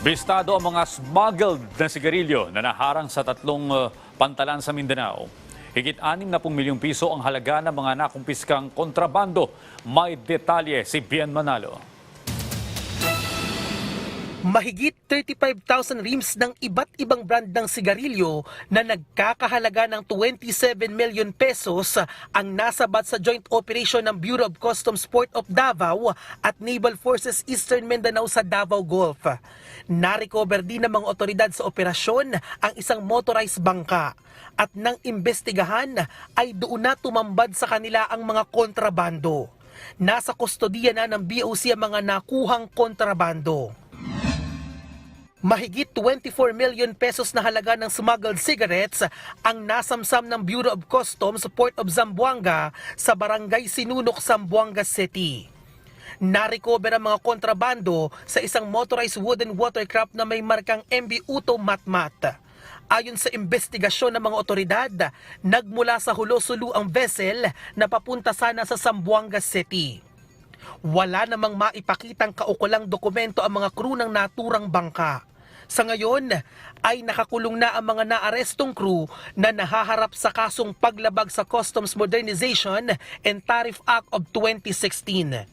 Bistado ang mga smuggled na sigarilyo na naharang sa tatlong uh, pantalan sa Mindanao. Higit 6 na pong milyong piso ang halaga ng mga nakumpiskang kontrabando. May detalye si Bien Manalo. Mahigit 35,000 rims ng iba't ibang brand ng sigarilyo na nagkakahalaga ng 27 million pesos ang nasabat sa joint operation ng Bureau of Customs Port of Davao at Naval Forces Eastern Mindanao sa Davao Gulf. Narecover din ng mga otoridad sa operasyon ang isang motorized bangka at nang imbestigahan ay doon na tumambad sa kanila ang mga kontrabando. Nasa kustodiya na ng BOC ang mga nakuhang kontrabando. Mahigit 24 million pesos na halaga ng smuggled cigarettes ang nasamsam ng Bureau of Customs Port of Zamboanga sa Barangay Sinunok, Zamboanga City. Narecover ang mga kontrabando sa isang motorized wooden watercraft na may markang MB Uto Matmat. Ayon sa investigasyon ng mga otoridad, nagmula sa Hulosulu ang vessel na papunta sana sa Zamboanga City. Wala namang maipakitang kaukulang dokumento ang mga crew ng naturang bangka. Sa ngayon ay nakakulong na ang mga naarestong crew na nahaharap sa kasong paglabag sa Customs Modernization and Tariff Act of 2016.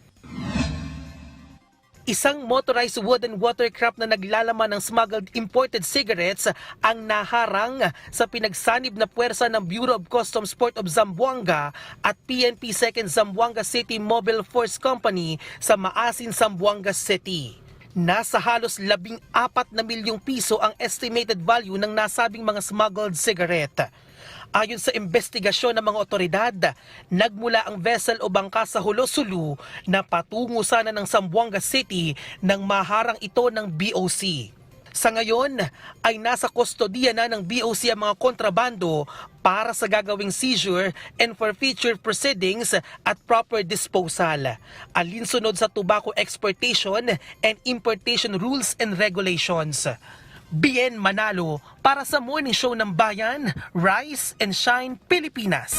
Isang motorized wooden watercraft na naglalaman ng smuggled imported cigarettes ang naharang sa pinagsanib na puwersa ng Bureau of Customs Port of Zamboanga at PNP 2nd Zamboanga City Mobile Force Company sa Maasin, Zamboanga City. Nasa halos labing apat na milyong piso ang estimated value ng nasabing mga smuggled cigarette. Ayon sa investigasyon ng mga otoridad, nagmula ang vessel o bangka sa Hulosulu na patungo sana ng Zamboanga City nang maharang ito ng BOC. Sa ngayon ay nasa kustodiya na ng BOC ang mga kontrabando para sa gagawing seizure and forfeiture proceedings at proper disposal. Alinsunod sa tobacco exportation and importation rules and regulations. Bien Manalo para sa Morning Show ng Bayan, Rise and Shine Pilipinas.